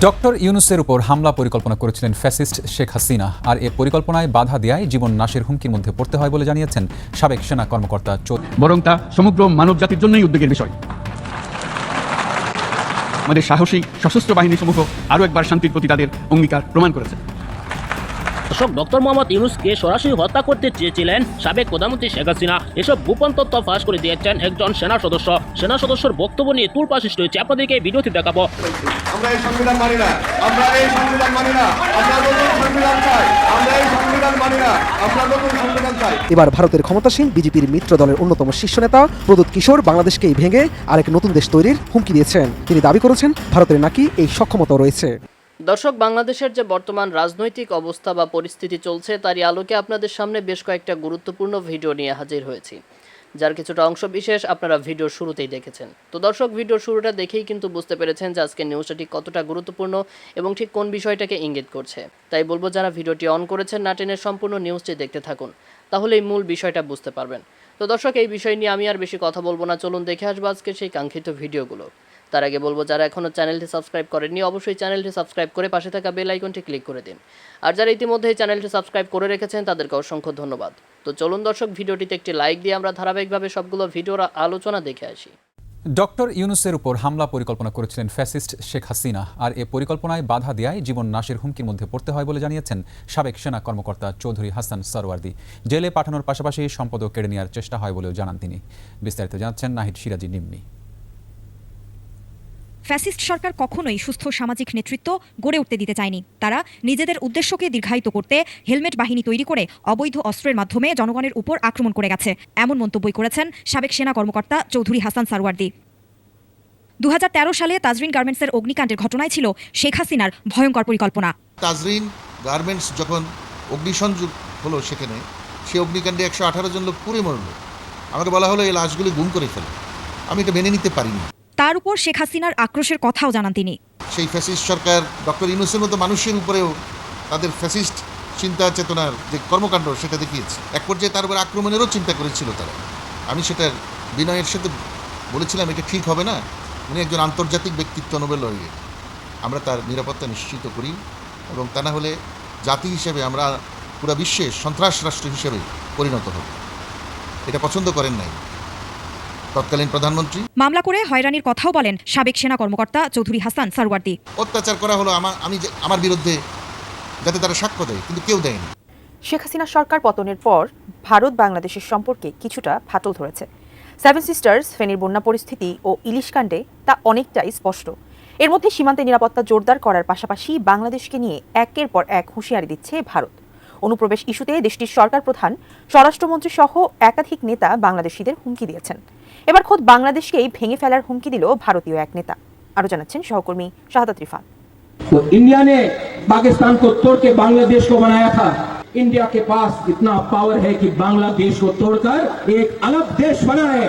Doctor ইউনুসের উপর হামলা পরিকল্পনা করেছিলেন ফ্যাসিস্ট শেখ হাসিনা, আর এ পরিকল্পনায় বাধা দেওয়ায় জীবন নাশের হুমকির মধ্যে পড়তে হয় বলে জানিয়েছেন সাবেক সেনা কর্মকর্তা বরং তা সমগ্র মানব জাতির জন্যই উদ্বেগের বিষয়। আমাদের সাহসী সশস্ত্র বাহিনী সমূহ আরও একবার শান্তির প্রতি তাদের অঙ্গীকার প্রমাণ করেছে। দর্শক ডক্টর মোহাম্মদ ইউনুসকে সরাসরি হত্যা করতে চেয়েছিলেন সাবেক প্রধানমন্ত্রী শেখ হাসিনা। এসব গোপন তথ্য ফাঁস করে দিয়েছেন একজন সেনা সদস্য। সেনা সদস্যর বক্তব্য নিয়ে তুলপা সৃষ্টি হয়েছে আপনাদেরকে এই ভিডিওটি দেখাবো। আমরা এই সংবিধান মানি না। আমরা এই সংবিধান মানি না। আমরা নতুন সংবিধান চাই। আমরা এই সংবিধান মানি না। আমরা নতুন সংবিধান চাই। এবার ভারতের ক্ষমতাসীন বিজেপির মিত্র দলের অন্যতম শীর্ষ নেতা প্রদোত কিশোর বাংলাদেশকেই ভেঙে আরেক নতুন দেশ তৈরির হুমকি দিয়েছেন। তিনি দাবি করেছেন ভারতের নাকি এই সক্ষমতা রয়েছে। দর্শক, বাংলাদেশের যে বর্তমান রাজনৈতিক অবস্থা বা পরিস্থিতি চলছে, তারই আলোকে আপনাদের সামনে বেশ কয়েকটা গুরুত্বপূর্ণ ভিডিও নিয়ে হাজির হয়েছি। যার কিছুটা অংশ বিশেষ আপনারা ভিডিওর শুরুতেই দেখেছেন। তো দর্শক, ভিডিওর শুরুটা দেখেই কিন্তু বুঝতে পেরেছেন যে আজকে নিউজটা ঠিক কতটা গুরুত্বপূর্ণ এবং ঠিক কোন বিষয়টাকে ইঙ্গিত করছে। তাই বলব, যারা ভিডিওটি অন করেছেন নাটেনের সম্পূর্ণ নিউজটি দেখতে থাকুন। তাহলে এই মূল বিষয়টা বুঝতে পারবেন। তো দর্শক, এই বিষয় নিয়ে আমি আর বেশি কথা বলব না। চলুন দেখে আসব আজকে সেই কাঙ্ক্ষিত ভিডিওগুলো। তার আগে বলব, যারা এখনও চ্যানেলটি সাবস্ক্রাইব করেননি, অবশ্যই চ্যানেলটি সাবস্ক্রাইব করে পাশে থাকা বেল আইকনটি ক্লিক করে দিন। আর যারা ইতিমধ্যে এই চ্যানেলটি সাবস্ক্রাইব করে রেখেছেন, তাদেরকে অসংখ্য ধন্যবাদ। তো চলুন দর্শক, ভিডিওটিতে একটি লাইক দিয়ে আমরা ধারাবাহিকভাবে সবগুলো ভিডিওর আলোচনা দেখে আসি। ডক্টর ইউনুসের উপর হামলা পরিকল্পনা করেছিলেন ফ্যাসিস্ট শেখ হাসিনা, আর এ পরিকল্পনায় বাধা দেওয়ায় জীবন নাশের হুমকির মধ্যে পড়তে হয় বলে জানিয়েছেন সাবেক সেনা কর্মকর্তা চৌধুরী হাসান সরওয়ার্দি। জেলে পাঠানোর পাশাপাশি সম্পদও কেড়ে নেওয়ার চেষ্টা হয় বলেও জানান তিনি। বিস্তারিত জানাচ্ছেন নাহিদ সিরাজি নিম্মি। ফ্যাসিস্ট সরকার কখনোই সুস্থ সামাজিক নেতৃত্ব গড়ে উঠতে দিতে চায়নি। তারা নিজেদের উদ্দেশ্যকে দীর্ঘায়িত করতে হেলমেট বাহিনী তৈরি করে অবৈধ অস্ত্রের মাধ্যমে জনগণের উপর আক্রমণ করে গেছে, এমন মন্তব্যই করেছেন সাবেক সেনা কর্মকর্তা চৌধুরী হাসান সারওয়ার্দি। দু সালে তাজরিন গার্মেন্টসের অগ্নিকাণ্ডের ঘটনায় ছিল শেখ হাসিনার ভয়ঙ্কর পরিকল্পনা। তাজরিন গার্মেন্টস যখন অগ্নিসংযোগ হলো সেখানে সেই অগ্নিকাণ্ডে একশো আঠারো জন লোক পুড়ে মরল। আমাকে বলা হলো, এই লাশগুলি গুম করে ফেলে। আমি এটা মেনে নিতে পারিনি। তার উপর শেখ হাসিনার আক্রোশের কথাও জানান তিনি। সেই ফ্যাসিস্ট সরকার ডক্টর ইউনুসের মতো মানুষের উপরেও তাদের ফ্যাসিস্ট চিন্তা চেতনার যে কর্মকাণ্ড, সেটা দেখিয়েছে। এক পর্যায়ে তার উপর আক্রমণেরও চিন্তা করেছিল তারা। আমি সেটার বিনয়ের সাথে বলেছিলাম, এটা ঠিক হবে না। উনি একজন আন্তর্জাতিক ব্যক্তিত্ব নোবেল লরিয়েট আমরা তার নিরাপত্তা নিশ্চিত করি এবং তা না হলে জাতি হিসেবে আমরা পুরো বিশ্বে সন্ত্রাস রাষ্ট্র হিসেবে পরিণত হব। এটা পছন্দ করেন নাই। তৎকালীন প্রধানমন্ত্রী। মামলা করে হয়রানির কথাও বলেন সাবেক সেনা কর্মকর্তা চৌধুরী হাসান সারওয়ার্দি। অত্যাচার করা হলো আমার আমি আমার বিরুদ্ধে যাতে তারা সাক্ষ্য দেয় কিন্তু কেউ দেয়নি। শেখ হাসিনা সরকার পতনের পর ভারত বাংলাদেশের সম্পর্কে কিছুটা ফাটল ধরেছে। সেভেন সিস্টার্স ফেনীর বন্যা পরিস্থিতি ও ইলিশ কাণ্ডে তা অনেকটাই স্পষ্ট। এর মধ্যে সীমান্তে নিরাপত্তা জোরদার করার পাশাপাশি বাংলাদেশকে নিয়ে একের পর এক হুঁশিয়ারি দিচ্ছে ভারত। অনুপ্রবেশ ইস্যুতে দেশটির সরকার প্রধান স্বরাষ্ট্রমন্ত্রী সহ একাধিক নেতা বাংলাদেশিদের হুমকি দিয়েছেন। এবার খোদ বাংলাদেশকেই ভেঙে ফেলার হুমকি দিল ভারতীয় এক নেতা আরও জানাচ্ছেন সহকর্মী শাহাদাত রিফাত तो इंडिया ने पाकिस्तान को तोड़ के बांग्लादेश को बनाया था इंडिया के पास इतना पावर है कि बांग्लादेश को तोड़कर एक अलग देश बनाए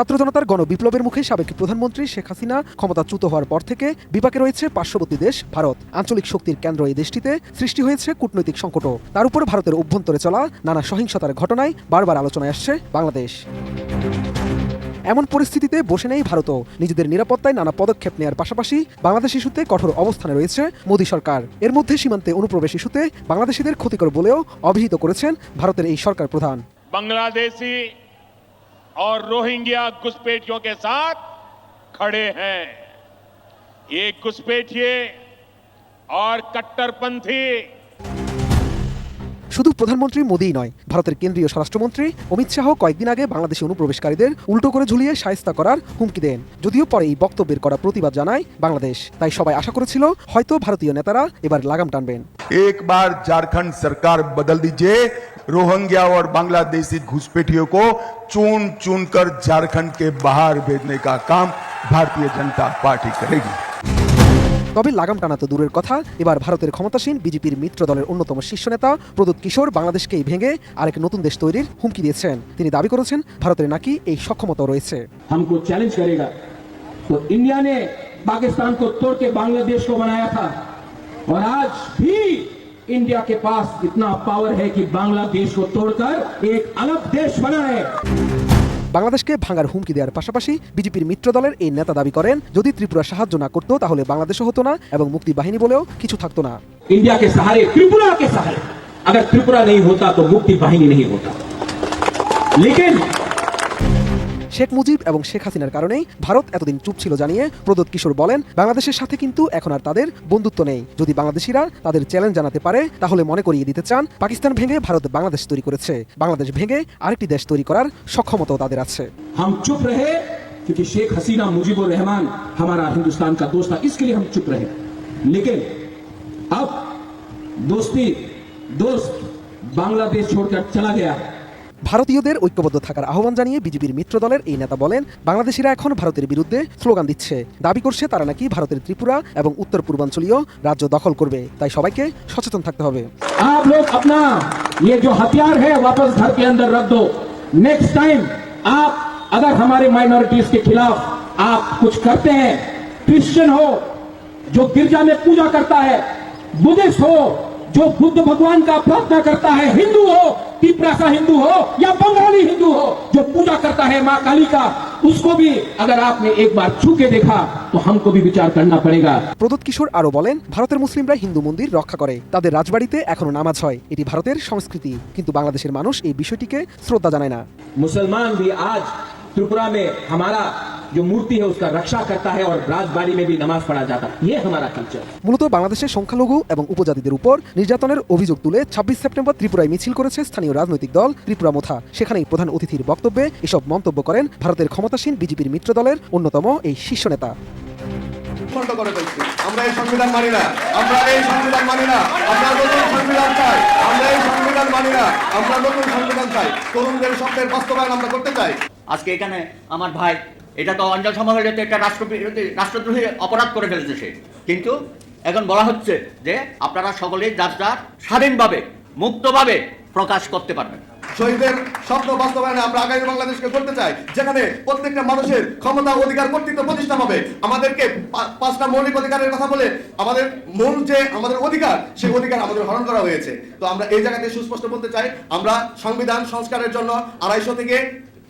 ছাত্র জনতার গণবিপ্লবের মুখে সাবেক প্রধানমন্ত্রী শেখ হাসিনা ক্ষমতাচ্যুত হওয়ার পর থেকে বিপাকে রয়েছে পার্শ্ববর্তী দেশ ভারত। আঞ্চলিক শক্তির কেন্দ্র এই দেশটিতে সৃষ্টি হয়েছে কূটনৈতিক সংকটও। তার উপর ভারতের অভ্যন্তরে চলা নানা সহিংসতার ঘটনায় বারবার আলোচনায় আসছে বাংলাদেশ। এমন পরিস্থিতিতে বসে নেই ভারতও। নিজেদের নিরাপত্তায় নানা পদক্ষেপ নেওয়ার পাশাপাশি বাংলাদেশ ইস্যুতে কঠোর অবস্থানে রয়েছে মোদী সরকার। এর মধ্যে সীমান্তে অনুপ্রবেশ ইস্যুতে বাংলাদেশিদের ক্ষতিকর বলেও অভিহিত করেছেন ভারতের এই সরকার প্রধান। বাংলাদেশি और रोहिंग्या घुसपैठियों के साथ खड़े हैं ये घुसपैठिए और कट्टरपंथी শুধু প্রধানমন্ত্রী মোদিই নয় ভারতের কেন্দ্রীয় স্বরাষ্ট্রমন্ত্রী অমিত শাহ কয়েকদিন আগে বাংলাদেশি অনুপ্রবেশকারীদের উল্টো করে ঝুলিয়ে সায়স্তা করার হুমকি দেন যদিও পরে এই বক্তব্যের করা প্রতিবাদ জানায় বাংলাদেশ তাই সবাই আশা করেছিল হয়তো ভারতীয় নেতারা এবার লাগাম টানবেন एक बार झारखंड सरकार बदल दीजिए रोहिंग्या और बांग्लादेशी घुसपैठियों को चुन चुन कर झारखंड के बाहर भेजने का काम भारतीय जनता पार्टी करेगी তবে লাগাম টানা তো দূরের কথা এবার ভারতের ক্ষমতাসীন বিজেপির মিত্র দলের অন্যতম শীর্ষ নেতা প্রদোত কিশোর বাংলাদেশকেই ভেঙে আরেক নতুন দেশ তৈরির হুমকি দিয়েছেন তিনি দাবি করেছেন ভারতের নাকি এই সক্ষমতা রয়েছে हमको चैलेंज करेगा तो इंडिया ने पाकिस्तान को तोड़ के बांग्लादेश को बनाया था और आज भी इंडिया के पास इतना पावर है कि बांग्लादेश को तोड़कर एक अलग देश बनाए বাংলাদেশকে ভাঙার হুমকি দেওয়ার পাশাপাশি বিজেপির মিত্র দলের এই নেতা দাবি করেন যদি ত্রিপুরা সাহায্য না করতো তাহলে বাংলাদেশও হতো না এবং মুক্তি বাহিনী বলেও কিছু থাকতো না इंडिया के सहारे त्रिपुरा के सहारे अगर त्रिपुरा नहीं होता तो मुक्ति वाहिनी नहीं होता लेकिन শেখ মুজিব এবং শেখ হাসিনার কারণেই ভারত এতদিন চুপ ছিল জানিয়ে প্রদোত কিশোর বলেন বাংলাদেশের সাথে কিন্তু এখন আর তাদের বন্ধুত্ব নেই যদি বাংলাদেশিরা তাদের চ্যালেঞ্জ জানাতে পারে তাহলে মনে করিয়ে দিতে চান পাকিস্তান ভেঙে ভারত বাংলাদেশ তৈরি করেছে বাংলাদেশ ভেঙে আরেকটি দেশ তৈরি করার সক্ষমতাও তাদের আছে हम चुप रहे क्योंकि शेख हसीना मुजीबुर रहमान हमारा हिंदुस्तान का दोस्त था इसके लिए हम चुप रहे लेकिन अब दोस्ती दोस्त बांग्लादेश छोड़कर चला गया है ভারতীয়দের ঐক্যবদ্ধ থাকার আহ্বান জানিয়ে বিজেপির মিত্র দলের এই নেতা বলেন বাংলাদেশিরা এখন ভারতের বিরুদ্ধে স্লোগান দিচ্ছে দাবি করছে তারা নাকি ভারতের ত্রিপুরা এবং উত্তর পূর্বাঞ্চলীয় রাজ্য দখল করবে তাই সবাইকে সচেতন থাকতে হবে आप लोग अपना ये जो हथियार है वापस घर के अंदर रख दो नेक्स्ट टाइम आप अगर हमारे माइनॉरिटीज के खिलाफ आप कुछ करते हैं क्रिश्चियन हो जो गिरजा में पूजा करता है बुद्धिस्ट हो जो बुद्ध भगवान का प्रार्थना करता है हिंदू हो तिपरा का हिंदू हो या बंगाली हिंदू हो जो पूजा करता है माँ काली का उसको भी अगर आपने एक बार छू के देखा तो हमको भी विचार करना पड़ेगा প্রদোত কিশোর আরও বলেন ভারতের মুসলিমরা হিন্দু মন্দির রক্ষা করে তাদের রাজবাড়িতে এখনো নামাজ হয় এটি ভারতের সংস্কৃতি কিন্তু বাংলাদেশের মানুষ এই বিষয়টিকে শ্রদ্ধা জানায় না मुसलमान भी आज त्रिपुरा में हमारा जो मूर्ति है उसका रक्षा करता है और राजबाड़ी में भी नमाज पढ़ा जाता है ये हमारा कल्चर है মূলত বাংলাদেশের সংখ্যালঘু এবং উপজাতিদের উপর নির্যাতনের অভিযোগ তুলে ছাব্বিশ সেপ্টেম্বর ত্রিপুরায় মিছিল করেছে স্থানীয় রাজনৈতিক দল ত্রিপুরা মোথা সেখানেই প্রধান অতিথির বক্তব্যে এসব মন্তব্য করেন ভারতের ক্ষমতাসীন বিজেপির মিত্র দলের অন্যতম এই শীর্ষ নেতা বন্ধ করে ফেলছি আমরা এই সংবিধান মানি না আমরা এই সংবিধান মানি না আমরা নতুন সংবিধান চাই আমরা এই সংবিধান মানি না আমরা নতুন সংবিধান চাই তরুণদের স্বপ্নের বাস্তবায়ন আমরা করতে চাই আজকে এখানে আমার ভাই এটা তো অঞ্চল সমাবেশে একটা রাষ্ট্রবিরোধী রাষ্ট্রদ্রোহী অপরাধ করে ফেলেছে সে। কিন্তু এখন বলা হচ্ছে যে আপনারা সকলেই যার যার স্বাধীনভাবে, মুক্তভাবে প্রকাশ করতে পারবেন। শহীদের স্বপ্ন বাস্তবায়নে আমরা আগামী বাংলাদেশকে করতে চাই, যেখানে প্রত্যেকটা মানুষের ক্ষমতা, অধিকার, কর্তৃত্ব প্রতিষ্ঠা হবে। আমাদেরকে পাঁচটা মৌলিক অধিকারের কথা বলে আমাদের মূল যে আমাদের অধিকার, সেই অধিকার আমাদের হরণ করা হয়েছে। তো আমরা এই জায়গাতে সুস্পষ্ট বলতে চাই, আমরা সংবিধান সংস্কারের জন্য আড়াইশো থেকে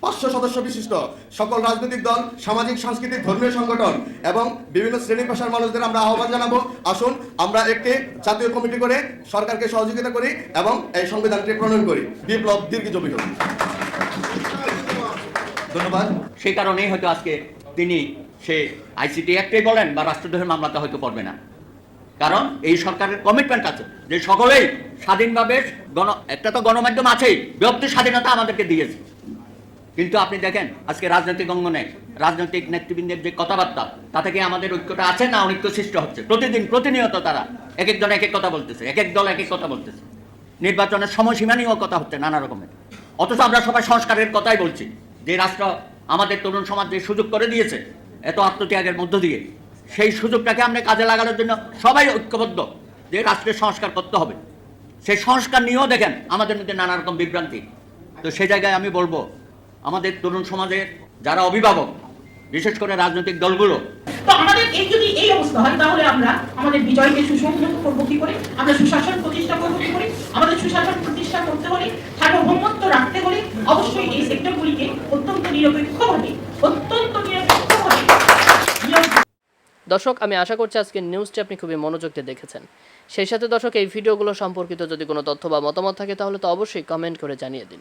পাঁচশো সদস্য বিশিষ্ট সকল রাজনৈতিক দল, সামাজিক, সাংস্কৃতিক, ধর্মীয় সংগঠন এবং বিভিন্ন শ্রেণি পেশার মানুষদের আমরা আহ্বান জানাব। আসুন, আমরা একটি জাতীয় কমিটি করে সরকারকে সহযোগিতা করি এবং এই সংবিধানটি প্রণয়ন করি। বিপ্লব দীর্ঘজীবী হোক। ধন্যবাদ। সেই কারণেই হয়তো আজকে তিনি সে আইসিটি একটাই বলেন বা রাষ্ট্রদ্রোহের মামলাটা হয়তো করবে না। কারণ এই সরকারের কমিটমেন্ট আছে যে সকলেই স্বাধীনভাবে গণ একটা তো গণমাধ্যম আছেই ব্যক্তি স্বাধীনতা আমাদেরকে দিয়েছে। কিন্তু আপনি দেখেন, আজকে রাজনৈতিক অঙ্গনে, রাজনৈতিক নেতৃবৃন্দের যে কথাবার্তা তা থেকে আমাদের ঐক্যটা আছে না অনৈক্য সৃষ্টি হচ্ছে? প্রতিদিন প্রতিনিয়ত তারা এক একজন এক এক কথা বলতেছে এক এক দল এক এক কথা বলতেছে। নির্বাচনের সময়সীমা নিয়েও কথা হচ্ছে নানা রকমের। অথচ আমরা সবাই সংস্কারের কথাই বলছি, যে রাষ্ট্র আমাদের তরুণ সমাজ সুযোগ করে দিয়েছে, এত আত্মত্যাগের মধ্য দিয়ে, সেই সুযোগটাকে আমরা কাজে লাগানোর জন্য সবাই ঐক্যবদ্ধ, যে রাষ্ট্রের সংস্কার করতে হবে। সেই সংস্কার নিয়েও দেখেন, আমাদের মধ্যে নানা রকম বিভ্রান্তি। তো সেই জায়গায় আমি বলব আমাদের তরুণ সমাজের যারা অভিভাবক বিশেষ করে রাজনৈতিক দলগুলো। তো আমাদের এই যদি এই অবস্থা হয় তাহলে আমরা আমাদের বিজয়কে সুসংহত করব কি করে? আমরা সুশাসন প্রতিষ্ঠা করব কি করে? আমাদের সুশাসন প্রতিষ্ঠা করতে হলে সার্বভৌমত্ব রাখতে হলে অবশ্যই এই সেক্টরগুলিকে অত্যন্ত নিরপেক্ষভাবে অত্যন্ত নিরপেক্ষভাবে দর্শক আমি আশা করছি আজকের নিউজটি আপনি খুবই মনোযোগ দিয়ে দেখেছেন। সেই সাথে দর্শক এই ভিডিওগুলো সম্পর্কিত যদি কোনো তথ্য বা মতামত থাকে তাহলে তো অবশ্যই কমেন্ট করে জানিয়ে দিন।